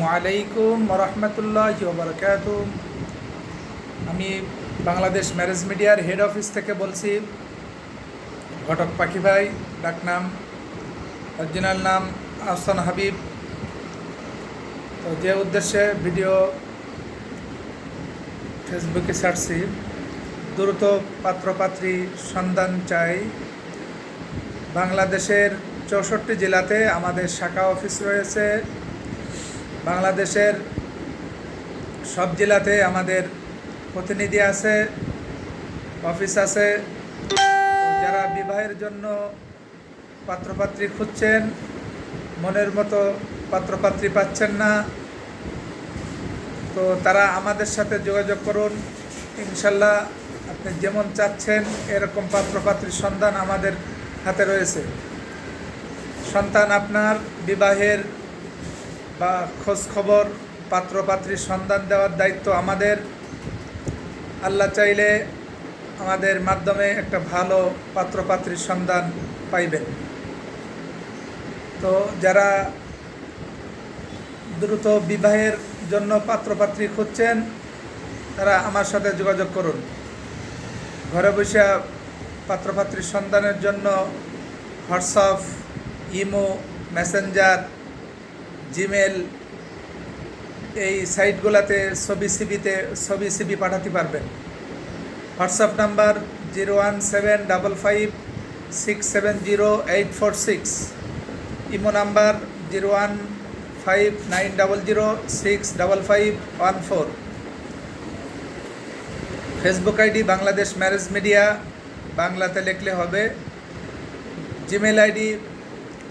আসসালামু আলাইকুম রহমতুল্লাহ বরকাত আমি বাংলাদেশ ম্যারেজ মিডিয়ার হেড অফিস থেকে বলছি, ঘটক পাখি ভাই ডাকনাম অরিজিনাল নাম আহসান হাবিব। তো যে উদ্দেশ্যে ভিডিও ফেসবুকে ছাড়ছি, দ্রুত পাত্রপাত্রী সন্ধান চাই। বাংলাদেশের চৌষট্টি জেলাতে আমাদের শাখা অফিস রয়েছে। বাংলাদেশের সব জেলাতে আমাদের প্রতিনিধি আছে, অফিস আছে। যারা বিবাহের জন্য পাত্রপাত্রী খুঁজছেন, মনের মতো পাত্রপাত্রী পাচ্ছেন না, তো তারা আমাদের সাথে যোগাযোগ করুন। ইনশাল্লাহ আপনি যেমন চাচ্ছেন, এরকম পাত্রপাত্রীর সন্ধান আমাদের হাতে রয়েছে। সন্তান আপনার বিবাহের বা খোঁজখবর, পাত্রপাত্রীর সন্ধান দেওয়ার দায়িত্ব আমাদের। আল্লাহ চাইলে আমাদের মাধ্যমে একটা ভালো পাত্রপাত্রীর সন্ধান পাইবেন। তো যারা দ্রুত বিবাহের জন্য পাত্রপাত্রী খুঁজছেন, তারা আমার সাথে যোগাযোগ করুন। ঘরে বসে পাত্রপাত্রীর সন্ধানের জন্য হোয়াটসঅ্যাপ, ইমো, মেসেঞ্জার জিমেল এই সাইটগুলোতে ছবি সিবিতে ছবি সিবি পাঠাতে পারবেন। WhatsApp number zero one seven double five six seven zero eight four six imo number zero one five nine double zero six double five one four Facebook ID Bangladesh marriage media বাংলাতে লিখলে হবে। Gmail ID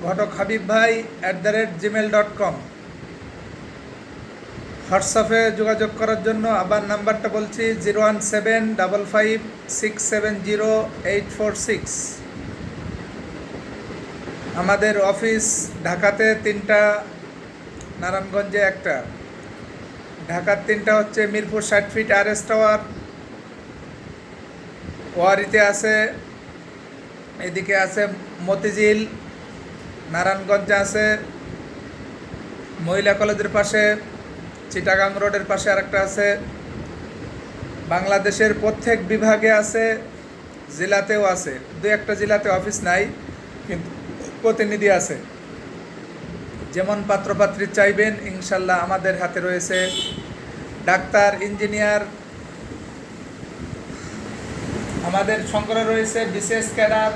ঘটক হাবিব ভাই at the rate Gmail dot com হোয়াটসঅ্যাপে যোগাযোগ করার জন্য আবার নাম্বারটা বলছি zero one seven double five six seven zero eight four six. আমাদের অফিস ঢাকাতে তিনটা, নারায়ণগঞ্জে একটা। ঢাকার তিনটা হচ্ছে মিরপুর ষাট ফিট আর এস টাওয়ার ওয়ারিতে আছে, এদিকে আছে মতিঝিল নারায়ণগঞ্জে আছে, মহিলা কলেজের পাশে, চিটাগাং রোডের পাশে আরেকটা আছে। বাংলাদেশের প্রত্যেক বিভাগে আছে, জেলাতেও আছে। দু একটা জেলাতে অফিস নাই, কিন্তু প্রতিনিধি আছে। যেমন পাত্রপাত্রী চাইবেন, ইনশাল্লাহ আমাদের হাতে রয়েছে। ডাক্তার, ইঞ্জিনিয়ার, আমাদের সংগ্রহ রয়েছে বিশেষ ক্যাডার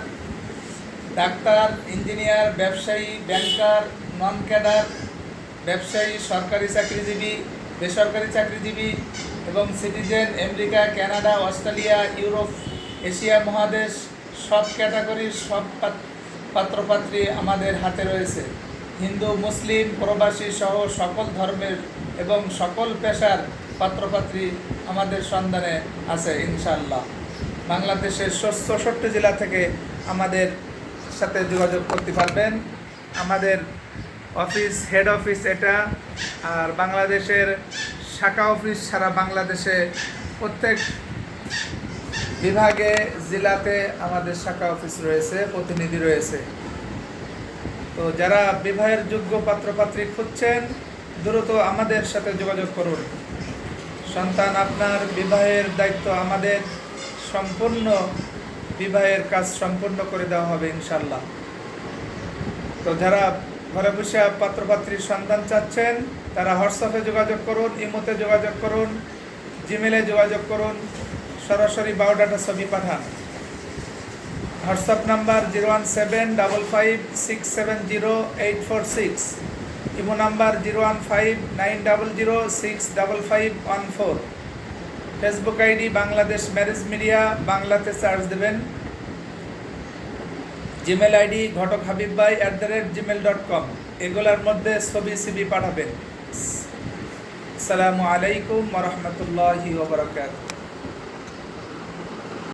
ডাক্তার, ইঞ্জিনিয়ার, ব্যবসায়ী, ব্যাংকার নন ক্যাডার ব্যবসায়ী, সরকারি চাকরিজীবী, বেসরকারি চাকরিজীবী এবং citizen, America, Canada, Australia, Europe, Asia মহাদেশ, সব ক্যাটাগরির সব পাত- পাত্রপাত্রী আমাদের হাতে রয়েছে। হিন্দু, মুসলিম, প্রবাসী সহ সকল ধর্মের এবং সকল পেশার পাত্রপাত্রী আমাদের সন্ধানে আছে ইনশাল্লাহ বাংলাদেশের চৌষট্টি জেলা থেকে আমাদের সাথে যোগাযোগ করতে পারবেন। আমাদের অফিস, হেড অফিস এটা, আর বাংলাদেশের শাখা অফিস সারা বাংলাদেশে। প্রত্যেক বিভাগে, জেলাতে আমাদের শাখা অফিস রয়েছে, প্রতিনিধি রয়েছে। তো যারা বিবাহের যোগ্য পাত্রপাত্রী খুঁজছেন, দ্রুত আমাদের সাথে যোগাযোগ করুন। সন্তান আপনার বিবাহের দায়িত্ব আমাদের, সম্পূর্ণ বিবাহের কাজ সম্পূর্ণ করে দেওয়া হবে ইনশাল্লাহ তো যারা ঘরে বসে পাত্রপাত্রীর সন্ধান চাচ্ছেন, তারা হোয়াটসঅ্যাপে যোগাযোগ করুন, ইমোতে যোগাযোগ করুন জিমেলে যোগাযোগ করুন, সরাসরি বায়োডাটা ছবি পাঠান। WhatsApp number zero one seven double five six seven zero eight four six, imo number zero one five nine double zero six double five one four. Facebook ID Bangladesh marriage media, বাংলাতে search দেবেন। Gmail ID ঘটক হাবিব ভাই at the rate Gmail dot com এগুলোর মধ্যে ছবি CB পাঠাবেন। সালামু আলাইকুম রহমতুল্লাহি ওবরাকাতুহ